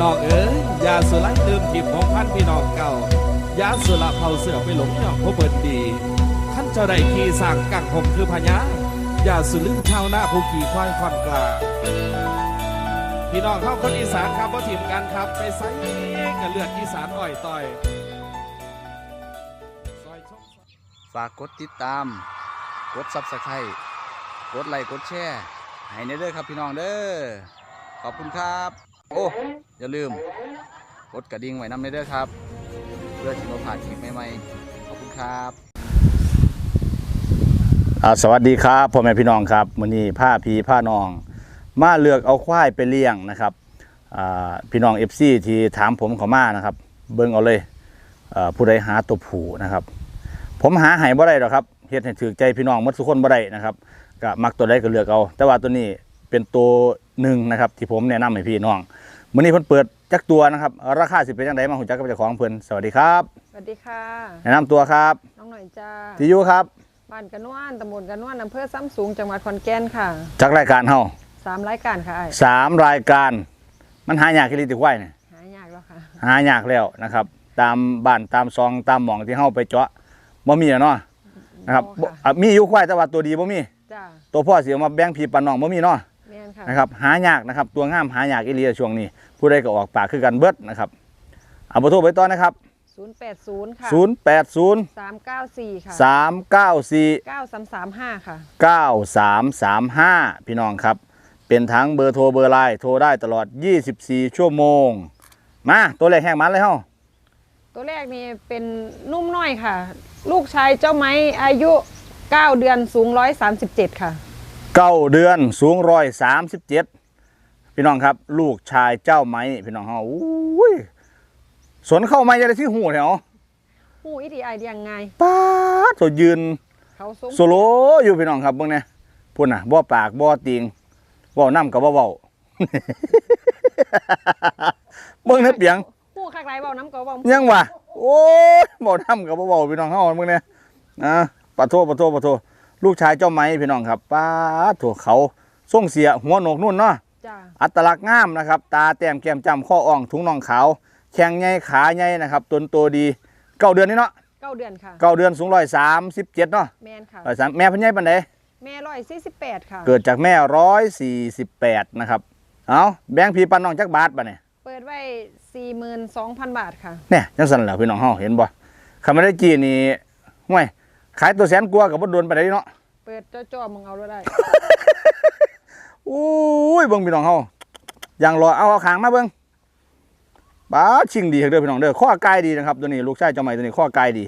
น้องเอ๋ยยาสุไลลืมทิพของพันพี่น้องเก่ายาสุละเผาเสือไปหลงย่องพบเบิดดีท่านเจ้าได้ขี่สร้างกังผมคือพญายาสุลืมชาวนาผู้ขี่ควายควันกลาพี่น้องเข้าคนอีสานครับว่าทีมกันครับไปไซกับเลือดอีสานอ่อยต่อยฝากกดติดตาม กดซับสไครต์กดไลค์กดแชร์ให้ในเด้อครับพี่น้องเด้อขอบคุณครับ โอ้อย่าลืมกดกระดิ่งไว้นำในเด้อครับ เพื่อที่เราผ่านคลิปใหม่ๆขอบคุณครับสวัสดีครับพ่อแม่พี่น้องครับมื้อนี้ผ้าพีผ้าน้อง มาเลือกเอาควายไปเลี้ยงนะครับพี่น้อง FC ที่ถามผมเขามานะครับ เบิ่งเอาเลยผู้ใดหาตัวผูนะครับ ผมหาให้บ่ได้หรอกครับเฮ็ดให้ถือใจพี่น้องหมดทุกคนบ่ได้นะครับก็มักตัวใดก็เลือกเอา แต่ว่าตัวนี้เป็นตัว หนึ่งนะครับที่ผมแนะนำให้พี่น้องมื้อนี้เพิ่นเปิดจักตัวนะครับ ราคาสิเป็นจังไดมาฮู้จักกับเจ้าของเพิ่นสวัสดีครับ สวัสดีค่ะ แนะนำตัวครับน้องหน่อยจ้าที่อยู่ครับบ้านกระนวนตำบลกระนวนอำเภอซ้ำสูงจังหวัดขอนแก่นค่ะจากรายการเฮาสามรายการค่ะไอ้สามรายการ มันหายากที่ลิติควายเนี่ยหายากแล้วค่ะหายากแล้วนะครับ ตามบ้านตามซองตามหม่องที่เฮาไปเจาะบ่มีอะเนาะนะครับบ่บ่อะมีอยู่ควายแต่ว่าตัวดีบ่มีจ้าตัวพ่อสิเอามาแบ่งพี่ปันน้องบ่มีเนาะแม่น ค่ะนะครับหายากนะครับ ตัวงามหายากอีหลีช่วงนี้ ผู้ใดก็ออกปากคือกันเบิดนะครับเอาเบอร์โทรไปต่อนะครับ080ค่ะ080 394ค่ะ394 9335ค่ะ9335 พี่น้องครับ เป็นทั้งเบอร์โทรเบอร์ไลน์โทรได้ตลอด 24 ชั่วโมง มาตัวเลขแห้งมันเลยเฮาตัวแรกนี่เป็นนุ่มน้อยค่ะ ลูกชายเจ้าไม้อายุ 9 เดือนสูง 137 ค่ะ เก้าเดือนสูงร้อยสามสิบเจ็ดพี่น้องครับ ลูกชายเจ้าไม้พี่น้องเฮาอุ้ยสวนเข้าไม้จะได้ที่หูแถวหูอิทีไอเดียงไงป้าดตัวยืนเขาสูงโซโลอยู่พี่น้องครับเบิ่งเนี่ยพุ่นน่ะบ่ปากบ่ติงเว้าน้ำกับบ่เว้าเบิ่งเนี่ยเปียงหูคักไรเบาน้ำเกาเบายังวะโอ้ยบ่ทำกับบ่เว้าพี่น้องเฮามึงเนี่ยนะปะโทปะโทปะโท ลูกชายเจ้าไม้พี่น้องครับป้าดโถเขาส่งเสียหัวโหนกนุ่นเนาะจ้าอัตลักษณ์งามนะครับ ตาแต้มแก้มจำข้ออ่องถุงน่องขาวแข้งใหญ่ขาใหญ่นะครับต้นโตดีเก้าเดือนนี่เนาะ9เดือนค่ะเก้าเดือนสูงร้อยสามสิบเจ็ดเนาะแม่นค่ะร้อยสามแม่เพันใหญ่ปันใดแม่ร้อยสี่สิบแปดค่ะ เกิดจากแม่ร้อยสี่สิบแปดนะครับเอาแบงค์พีปันน้องจักบาทปะเนี่ยเปิดไว้สี่หมื่นสองพันบาทค่ะเนี่ยจังสันแหล้วพี่น้องเฮาเห็นบ่คำไม่ได้จีนี่ห่วย ขายตัวแสนกลัวากับบ่โดนไปได้เนาะเปิดจ่อๆมึงเอาแล้วได้อุ้ยเบิ่งพี่น้องเฮาอย่างรอเอาเอาขางมาเบิ่งบ้าชิงดีเด้อพี่น้องเด้อข้อกายดีนะครับตัวนี้ลูกชายเจ้าใหม่ตัวนี้ข้อกายดี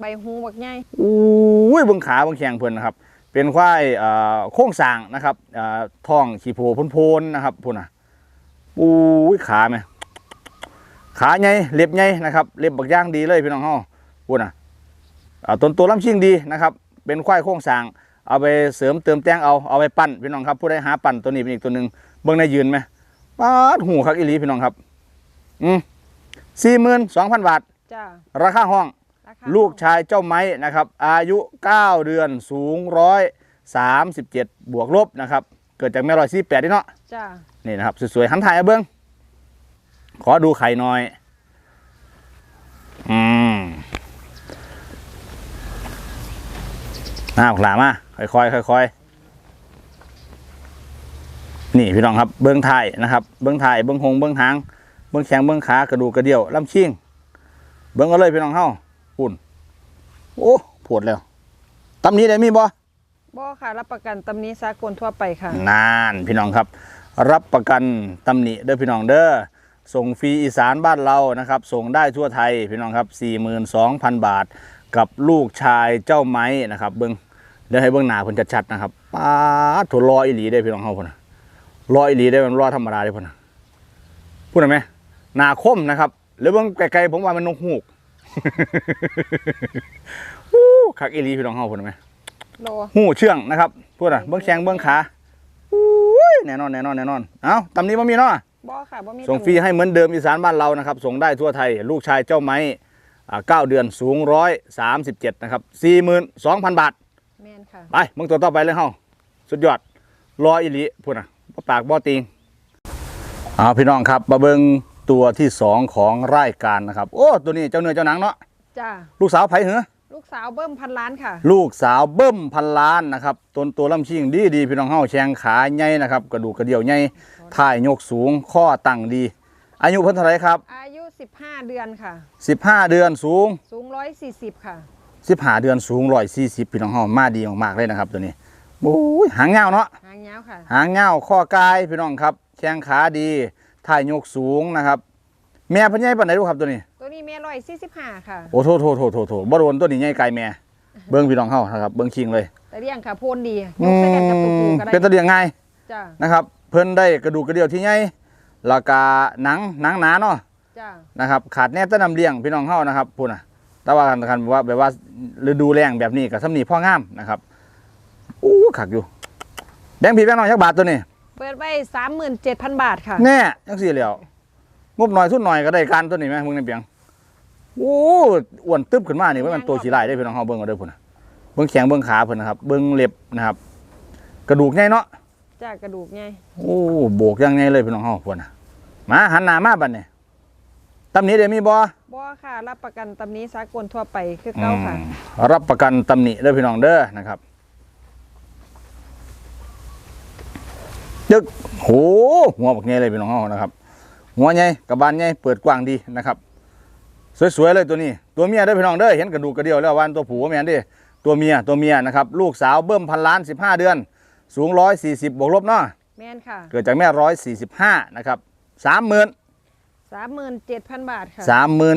ใบหูบักใหญ่อุ้ยเบิ่งขาเบิ่งแข้งเพิ่นนะครับ เป็นควายเอ่อโค้งสร้างนะครับเอ่อท้องขี้โพนโพนๆนะครับพุ่นน่ะอุ้ยขาแม่ขาใหญ่เล็บใหญ่นะครับ เล็บบักย่างดีเลยพี่น้องเฮาพุ่นน่ะอ่า ต้นตัวลำชิงดีนะครับเป็นควายโค้งสร้างเอาไปเสริมเติมแต่งเอาเอาไปปั้นพี่น้องครับผู้ใดหาปั้นตัวนี้เป็นอีกตัวหนึ่งเบิ่งในยืนไหมปาดหูคักอีหลีพี่น้องครับ อืมสี่หมื่นสองพันบาทจ้าราคาห้องราคาลูกชายเจ้าไม้นะครับ อายุ9เดือนสูง137บวกลบนะครับ เกิดจากแม่รอยสี่แปดนี่เนาะจ้านี่นะครับ สวยๆหันถ่ายเอาเบิ้งขอดูไข่หน่อย อืม น้าหลามาค่อยๆค่อยๆนี่พี่น้องครับเบิ้งถ่ายนะครับ เบิ้งถ่ายเบิ้งหงเบิ้งหางเบิ้งแขงเบิ้งขากระดูกกระเดี่ยวลำชิงเบิ้งเอาเลยพี่น้องเฮาปุ่นโอ้ปวดแล้วตำนี้ได้มีบ่บ่ค่ะ รับประกันตำหนี้สากลทั่วไปค่ะนานพี่น้องครับ รับประกันตำหนิเด้อพี่น้องเด้อส่งฟรีอีสานบ้านเรานะครับ ส่งได้ทั่วไทยพี่น้องครับ 42,000 บาท กับลูกชายเจ้าไม้นะครับ เบิ้ง เดี๋ยวให้เบิ้งหน้าเพิ่นชัดๆนะครับป้าดโถรออีหลีได้อพี่น้องเฮาพุ่นน่ะรออีหลีได้อมันรอธรรมดาได้อพุ่นน่ะพูดได้ไหมหน้าคมนะครับหรือเบิ้งไกลๆผมว่ามันนกฮูกอู้คักอีหลีพี่น้องเฮาพุ่นได้ไหมโลหูเชื่องนะครับพูดอะเบื้องแข้งเบื้องขาอุ้ยแน่นอนแน่นอนแน่นอนเอ้าตำนี้บ่มีเนาะบ่ค่ะบ่มีส่งฟรีให้เหมือนเดิมอีสานบ้านเรานะครับ ส่งได้ทั่วไทย ลูกชายเจ้าไม้อ่าเก้าเดือนสูงร้อยสามสิบเจ็ดนะครับสี่หมื่นสองพันบาทแม่นค่ะ ไปมึงตัวต่อไปเลยเฮาสุดยอดรออีหลีพูดอะบ่ปากบ่ติงเอาพี่น้องครับมาเบิงตัวที่สองของรายการนะครับ โอ้ตัวนี้เจ้าเนื้อเจ้าหนังเนาะจ้าลูกสาวไผ่เหรอลูกสาวเบิ้มพันล้านค่ะ ลูกสาวเบิ้มพันล้านนะครับต้นตัวลำชิงดีดีพี่น้องเฮาแชงขาใหญ่นะครับกระดูกกระเดี่ยวใหญ่ท่ายยกสูงข้อตั้งดี อายุเพิ่นเท่าไหรครับ อายุ 15 เดือนค่ะ 15 เดือนสูง สูง 140 ค่ะ 15เดือนสูง140พี่น้องเฮามาดีมากๆเลยนะครับ ตัวนี้โอ้ยหางยาวเนาะหางยาวค่ะหางยาวข้อกายพี่น้องครับ แข้งขาดีท่ายยกสูงนะครับ แม่เพิ่นใหญ่ปานไหนดูครับตัวนี้ ตัวนี้แม่ร้อยสี่สิบห้าค่ะโอ้โทษโทษโทษโทษโทษบ่โดนตัวนี้ใหญ่ไกลแม่เบิ่งพี่น้องเฮานะครับเบิ่งคิงเลยแต่เรียงค่ะโพนดียอืกใส่กันกับตัวปูมก็ได้เป็นตะเลียงง่ายจ้านะครับ เพิ่นได้กระดูกกระเดี่ยวที่ใหญ่แล้วก็หนังหนังหนาเนาะจ้านะครับ ขาดแน่แตะนำเลี้ยงพี่น้องเฮานะครับพูดนะ แต่ว่ากันกันว่าแบบว่าฤดูแล้งแบบนี้กับสำนีพ่องามนะครับอู้ขักอยู่แบงค์พี่แบงค์น้อยยักบาทตัวนี้ เปิดไว้สามหมื่นเจ็ดพันบาทค่ะแน่ยังสี่เหลียวงบหน่อยทุนหน่อยก็ได้การตัวนี้ไหมมึงในเปียงโอ้อ้วนตึ๊บขึ้นมานี่ว่ามันตัวขี้ไล่ได้พี่น้องเฮาเบิ่งเอาเด้อพุ่นน่ะเบิ่งแขงเบิ่งขาเพิ่นนะครับ เบิ่งเล็บนะครับ กระดูกใหญ่เนาะจ้ากระดูกไงโอ้โบกอยังไงเลยพี่น้องเฮาพุ่นน่ะมาหันหน้ามาบัดนี้ ตำหนี้เดี๋ยวมีบ่บอค่ะ รับประกันตำนี้สากลทั่วไปคือเก้าค่ะอืมรับประกันตำหนิเด้อพี่น้องเด้อนะครับยึกโหหัวบักใหญ่เลยพี่น้องเฮานะครับ หัวใหญ่กระบาลใหญ่เปิดกว้างดีนะครับ สวยๆเลยตัวนี้ ตัวเมียเด้อพี่น้องเด้อเห็นกระดูกกระเดี่ยวแล้ววาอันตัวผูว่าแม่นเดิตัวเมียตัวเมียนะครับ ลูกสาวเบิ่มพันล้าน15เดือน สูง140บวกลบเนาะแม่นค่ะ เกิดจากแม่145นะครับ30,000 สามหมื่นเจ็ดพันบาทค่ะ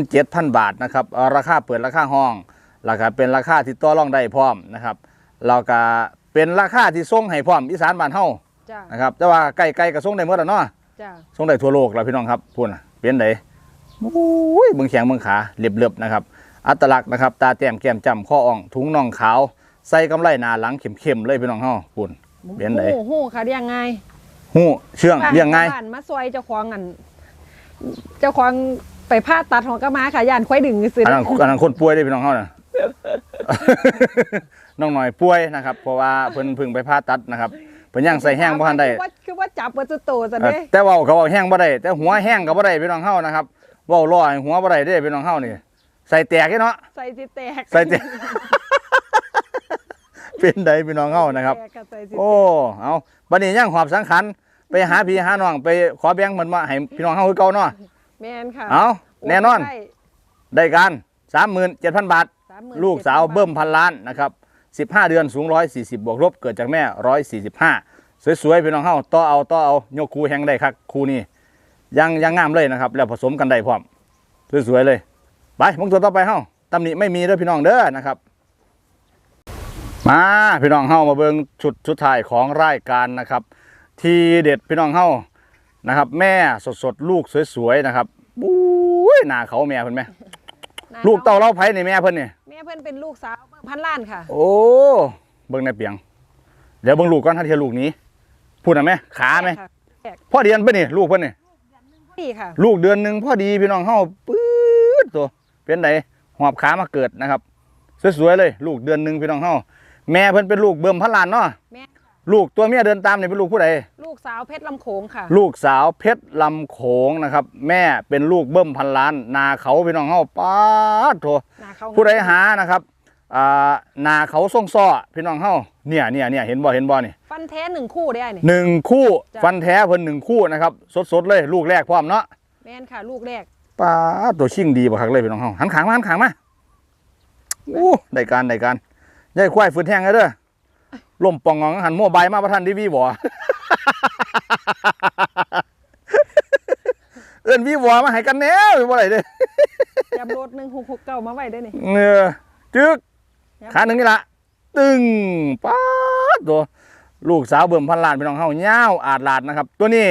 37,000บาทนะครับเอาราคาเปิดราคาห้องราคาเป็นราคาที่ต่อรองได้พร้อมนะครับแล้วก็เป็นราคาที่ส่งให้พร้อมอีสานบ้านเฮาจ้านะครับแต่ว่าใกล้ๆก็ส่งได้หมดแล้วเนาะจ้าส่งได้ทั่วโลกแล้วพี่น้องครับพูดนะเป็นไดโอ้ยเบิ่งแขงเบิ่งขาเรียบๆนะครับ อัตลักษณ์นะครับ ตาแต้มแก้มจำข้ออ่องถุงน่องขาว ใส่กำไลหน้าหลังเข้มๆเลยพี่น้องเฮาพูดเป็นไดโอ้โหค่ะเรียงไงหู้เชื่องเลี้ยงง่ายบ้านมาซอยเจ้าของอัน เจ้าของไปผ่าตัดของกระมาค่ะยานควายดึงซื้ออันนั้นอันนั้นคนป่วยเลยพี่น้องเฮาน่ะ น้องหน่อยป่วยนะครับ เพราะว่าเพิ่นเพึ่งไปผ่าตัดนะครับเพิ่นยังใส่แห้งบ่ทันได้ คือว่าคือว่าจับวัตถุโตซะเอ่อเด้แต่เว่าเขาเอาแห้งบ่ได้แต่หัวแห้งก็บ่ได้พี่น้องเฮานะครับเว้าลอยหัวบ่ได้เด้พี่น้องเฮานี่ใส่แตกเนาะใส่สิแตกใส่แตก เป็นใดพี่น้องเฮานะครับ แตกใส่สิโอ้เอาบัดนี้ยังหอบสังขัน ไปหาพี่หาน้องไปขอแบ่งมันมาให้พี่น้องเฮาคือเก่าเนาะแม่นค่ะเอาแน่นอน ได้ได้การ37,000บาท37,000ลูกสาวเบิ่มพันล้านนะครับ15เดือนสูง140บวกลบเกิดจากแม่145สวยๆพี่น้องเฮาต่อเอาต่อเอายกคูแหงได้ครับคูนี้ยังยังงามเลยนะครับ แล้วผสมกันได้พร้อมสวยๆเลยไปมึงตัวต่อไปเฮาตำหนิไม่มีเด้อพี่น้องเด้อนะครับ มาพี่น้องเฮามาเบิ่งชุดชุดถ่ายของรายการนะครับ ทีเด็ดพี่น้องเฮานะครับ แม่สดๆลูกสวยๆนะครับบุ้ยหน้าเขาแม่เพิ่นไหมน่ลูกเต้าเล่าไผ่นี่แม่เพิ่นนี่แม่เพิ่นเป็นลูกสาวเบิ่มพันล้านค่ะ โอ้เบิ่งในเปียง เดี๋ยวเบิ่งลูกก่อนถ้าเทียลูกนี้พูดหน่อยไหมขาไหมค่ะแตกพ่อเดือนเพิ่นนี่ลูกเพิ่นนี่ดีค่ะ ลูกเดือนหนึ่งพ่อดีพี่น้องเฮาปื๊ดตัวเป็นไดหอบขามาเกิดนะครับสวยๆเลย ลูกเดือนหนึ่งพี่น้องเฮาแม่เพิ่นเป็นลูกเบิ่มพันล้านเนาะแม่ ลูกตัวเมียเดินตามนี่เป็นลูกผู้ใดลูกสาวเพชรลำโขงค่ะ ลูกสาวเพชรลำโขงนะครับ แม่เป็นลูกเบิ่มพันล้าน นาเขาพี่น้องเฮาป๊าดโถหน้าเขาผู้ใดหานะครับอ่านาเขาทรงซ้อพี่น้องเฮาเนี่ยเนี่ยเนี่ยเห็นบ่เห็นบ่นี่ฟันแท้หนึ่งคู่ได้นี่หนึ่งคู่จ้ะฟันแท้เพิ่นหนึ่งคู่นะครับสดๆเลยลูกแรกพร้อมเนาะแม่นค่ะ ลูกแรกป้าดตัวชิ่งดีบ่คักเลยพี่น้องเฮาหันขางมาหันขางมาอู้ได้การได้การยายควายฝืนแห้งเลยเด้อ ล่มปองงองหันโมบายมาประทันดีวีบ่เอิ้นวีบ่มาให้กันแหน่บ่ได้เด้อยำรถหนึ่งหกหกเก้ามาไว้ได้นี่เออจึกครับขาหนึ่งนี่ละตึงป๊าดตัวลูกสาวเบิ่มพันล้านพี่น้องเฮาเงาวอาดลาดนะครับ ตัวนี้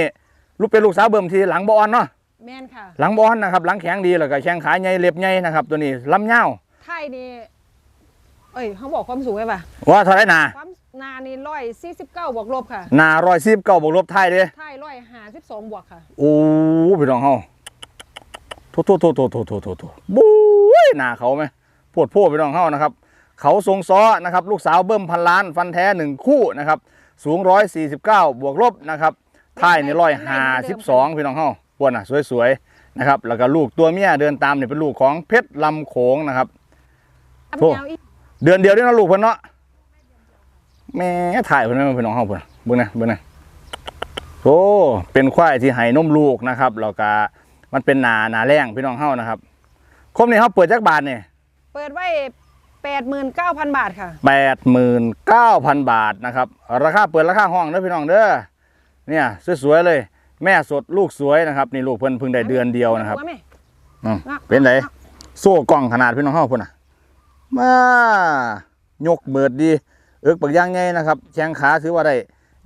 ลูกเป็นลูกสาวเบิ่มที่หลังบออนเนาะแม่นค่ะ หลังบออนนะครับ หลังแข็งดีแล้วก็แข้งขาใหญ่เล็บใหญ่นะครับ ตัวนี้ลำเงาวไทยนี่เอ้ยเขาบอกความสูงไงป่ะว่าเท่าไหรนาความ นานี่ร้อยสี่สิบเก้าบวกลบค่ะนาร้อยสิบเก้าบวกลบไทยเด้ไทยร้อยห้าสิบสองบวกค่ะ โอ้พี่น้องเฮาโทษโทษโทษโทษโทษโทษโทษบู๊ยนาเขาไหมปวดพวดพี่น้องเฮานะครับ เขาทรงซ้อนะครับ ลูกสาวเบิ้มพันล้านฟันแท้หนึ่งคู่นะครับ สูงร้อยสี่สิบเก้าบวกลบนะครับไทยในร้อยห้าสิบสองพี่น้องเฮาปวดอะสวยๆนะครับ แล้วก็ลูกตัวเมียเดินตามเนี่ยเป็นลูกของเพชรลำโขงนะครับเดือนเดียวได้นะลูกเพนเนาะ แม่ถ่ายเพิ่นเอาพี่น้องเฮาเพิ่นเบิ่งนะเบิ่งนะโอ้เป็นควายที่ให้นมลูกนะครับแล้วก็มันเป็นหนาหนาแรงพี่น้องเฮานะครับคมนี่เฮาเปิดจักบาทนี่เปิดไว้89,000บาทค่ะ89,000บาทนะครับ ราคาเปิดราคาห้องเด้อพี่น้องเด้อเนี่ยสวยๆเลย แม่สดลูกสวยนะครับนี่ลูกเพิ่นเพิ่งได้เดือนเดียวนะครับว่าแม่อืมเป็นไงโซ่กล้องขนาดพี่น้องเฮาพุ่นน่ะมายกเบิดดี เอิกปักย่างไงนะครับแข้งขาถือว่าได้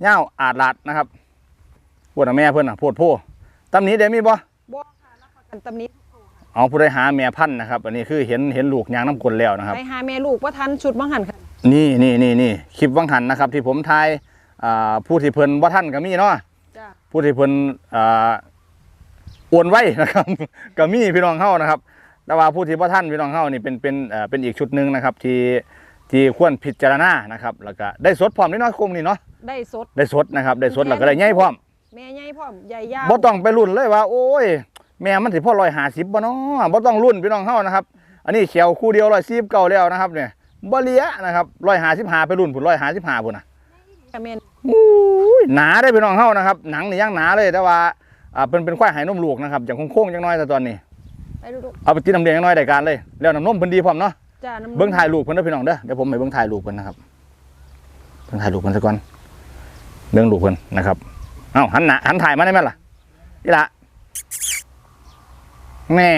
เง่าวอาดลาดนะครับปวดแม่เพิ่นน่ะโพดโพตำหนี้เดี๋ยวมีบ่บ่ค่ะรับประกันตำหนี้เอาผู้ใดหาแม่พันธุ์นะครับ อันนี้คือเห็นเห็นลูกยางน้ำกลนแล้วนะครับไปหาแม่ลูกว่าทันชุดบังหันค่ะนี่นี่นี่นี่คลิปวังหันนะครับ ที่ผมทายอ่าผู้ที่เพิ่นว่าท่านก็มีเนาะจ้ะผู้ที่เพิ่นอ่าโอนไว้นะครับก็มีพี่น้องเฮานะครับ แต่ว่าผู้ที่ว่าท่านพี่น้องเฮานี่เป็นเป็นเอ่อเป็นอีกชุดหนึ่งนะครับที่ ที่ควรพิจารณานะครับแล้วก็ได้สดพร้อมนี่เนาะคมนี่เนาะได้สด ได้สดนะครับได้สดแล้วก็ได้ใหญ่พร้อมแม่ใหญ่พร้อมใหญ่ยาวบ่ต้องไปรุ่นเลยว่า โอ้ย แม่มันสิพ่อ150บ่เนาะบ่ต้องรุ่นพี่น้องเฮานะครับ อันนี้เขียวคู่เดียว149แล้วนะครับเนี่ยบ่เหลียนะครับ155ไปรุ่นพุ่น155พุ่นน่ะค่ะแม่นอุ้ยหนาได้อพี่น้องเฮานะครับ หนังนี่ยังหนาเลยแต่ว่าอ่าเป็นเป็นควายไหนมลูกนะครับอย่างโค้งๆจังน้อยแต่ตอนนี้ไปดูดูเอาไปกินน้ำแดงจังน้อยได้การเลยแล้วน้ำนมเพิ่นดีพร้อมเนาะ จ้าน้ำเบิ่งถ่ายรูปเพิ่นเด้อพี่น้องเด้อเดี๋ยวผมไปเบิ่งถ่ายรูปเพิ่นนะครับเบิ่งถ่ายรูปเพิ่นซะก่อนเบิ่งรูปเพิ่นนะครับเอ้าหันหน้าหันถ่ายมาได้ไหมล่ะนี่ล่ะแม่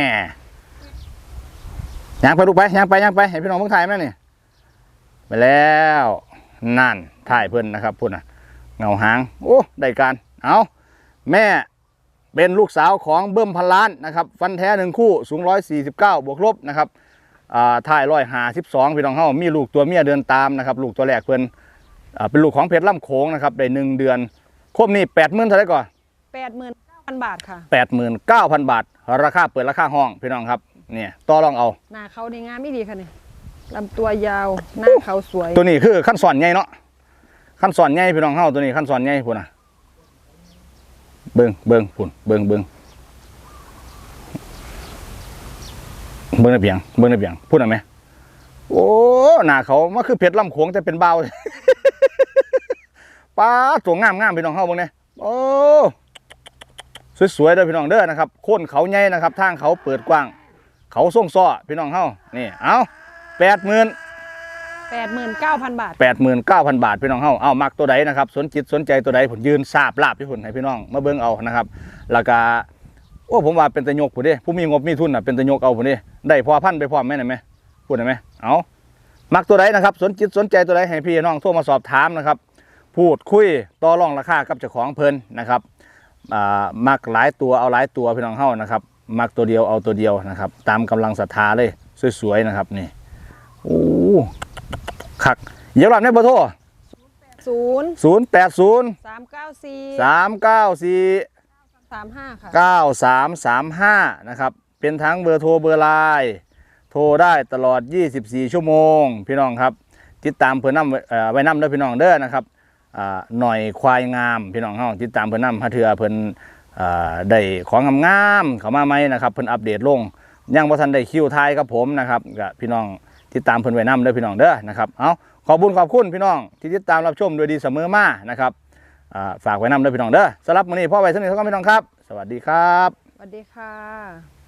ย่างไปลูกไปย่างไปย่างไปให้พี่น้องเบิ่งถ่ายมนี่ไปแล้วนั่นถ่ายเพิ่นนะครับพุ่นน่ะเงาหางโอ้ได้การเอาแม่เป็นลูกสาวของเบิ้มพันล้านนะครับ ฟันแท้หนึ่งคู่สูงร้อยสี่สิบเก้าบวกลบนะครับ อ่าถ่ายร้อยหาสิบสองพี่น้องเฮามีลูกตัวเมียเดินตามนะครับลูกตัวแรกเพิ่นอ่าเป็นลูกของเพชรล่ำโขงนะครับได้หนึ่งเดือนครบนี่แปดหมื่นเท่าไหร่ก่อน89,000บาทค่ะแปดหมื่นเก้าพันบาท ราคาเปิดราคาห้องพี่น้องครับเนี่ยต่อรองเอาหน้าเขาในงามไม่ดีค่ะเนี่ยลำตัวยาวหน้าเขาสวย ตัวนี้คือขั้นสอนใหญ่เนาะขั้นสอนใหญ่พี่น้องเฮาตัวนี้ขั้นสอนใหญ่พุ่นน่ะเบิ่งเบิ่งพุ่นเบิ่งเบิ่ง เบิ่งในเบียงเบิ่งในเบียงพูดหน่อยไหมโอ้หน้าเขามันคือเพชรลำโขงแต่เป็นเบาป้าดตัวงามงามพี่น้องเฮาเบิ่งเนี่ยโอ้สวยๆเด้อพี่น้องเด้อนะครับโคนเขาใหญ่นะครับทางเขาเปิดกว้าง เขาส่งซ้อพี่น้องเฮานี่เอาแปดหมื่น89,000บาทแปดหมื่นเก้าพันบาทพี่น้องเฮาเอามักตัวใดนะครับสนจิตสนใจตัวใดผมยืนทราบลาบพี่ผุนให้พี่น้องมาเบิ่งเอานะครับแล้วก็ โอ้ผมว่าเป็นตะยกผู้เด้ผู้มีงบมีทุนน่ะเป็นตะยกเอาผู้เด้ได้พอพันไปพร้อมแม่นไหมพูดได้ไหมเอามักตัวใดนะครับ สนจิตสนใจตัวใดให้พี่น้องโทรมาสอบถามนะครับ พูดคุยต่อรองราคากับเจ้าของเพิ่นนะครับอ่ามักหลายตัวเอาหลายตัวพี่น้องเฮานะครับ มักตัวเดียวเอาตัวเดียวนะครับ ตามกำลังศรัทธาเลยสวยๆนะครับนี่โอ้คักเดี๋ยวรอบนี้เบอร์โทร0ศูนย์แปดศูนย์394สามเก้าสี่35ค่ะเก้าสามสามห้านะครับ เป็นทั้งเบอร์โทรเบอร์ไลน์โทรได้ตลอด 24 ชั่วโมง พี่น้องครับ ติดตามเพื่อนนำเอ่อไว้นำเด้อพี่น้องเด้อนะครับอ่าหน่อยควายงามพี่น้องเฮาติดตามเพื่อนนำหาเถือเพิ่นอ่าได้ของงามๆเข้ามาไหมนะครับเพิ่นอัปเดตลงยังบ่ทันได้คิวทายกับผมนะครับก็พี่น้องติดตามเพิ่นไว้นำเด้อพี่น้องเด้อนะครับเอาขอบคุญขอบคุณพี่น้องที่ติดตามรับชมโดยดีเสมอมานะครับ ฝากไว้นำด้วยพี่น้องเด้อสำหรับมื้อนี้พ่อไว้เท่านี้เท่ากันพี่น้องครับ สวัสดีครับ สวัสดีค่ะ